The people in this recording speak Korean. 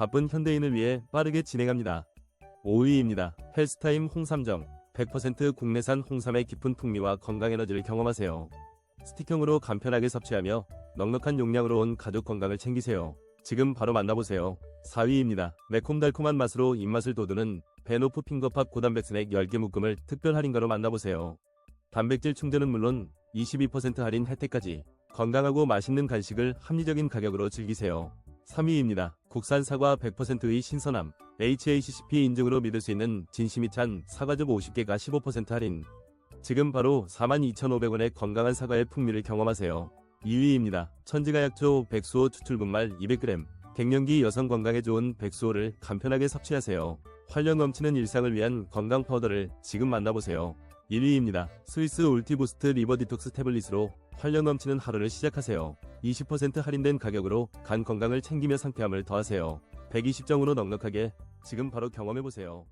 바쁜 현대인을 위해 빠르게 진행합니다. 5위입니다. 헬스타임 홍삼정 100% 국내산 홍삼의 깊은 풍미와 건강 에너지를 경험하세요. 스틱형으로 간편하게 섭취하며 넉넉한 용량으로 온 가족 건강을 챙기세요. 지금 바로 만나보세요. 4위입니다. 매콤달콤한 맛으로 입맛을 돋우는 베노프 핑거팝 고단백 스낵 10개 묶음을 특별 할인가로 만나보세요. 단백질 충전은 물론 22% 할인 혜택까지 건강하고 맛있는 간식을 합리적인 가격으로 즐기세요. 3위입니다. 국산 사과 100%의 신선함 HACCP 인증으로 믿을 수 있는 진심이 찬 사과즙 50개가 15% 할인 지금 바로 42,500원의 건강한 사과의 풍미를 경험하세요. 2위입니다. 천지가 약초 백수호 추출분말 200g 갱년기 여성 건강에 좋은 백수호를 간편하게 섭취하세요. 활력 넘치는 일상을 위한 건강 파우더를 지금 만나보세요. 1위입니다. 스위스 울티부스트 리버 디톡스 태블릿으로 활력 넘치는 하루를 시작하세요. 20% 할인된 가격으로 간 건강을 챙기며 상쾌함을 더하세요. 120정으로 넉넉하게 지금 바로 경험해보세요.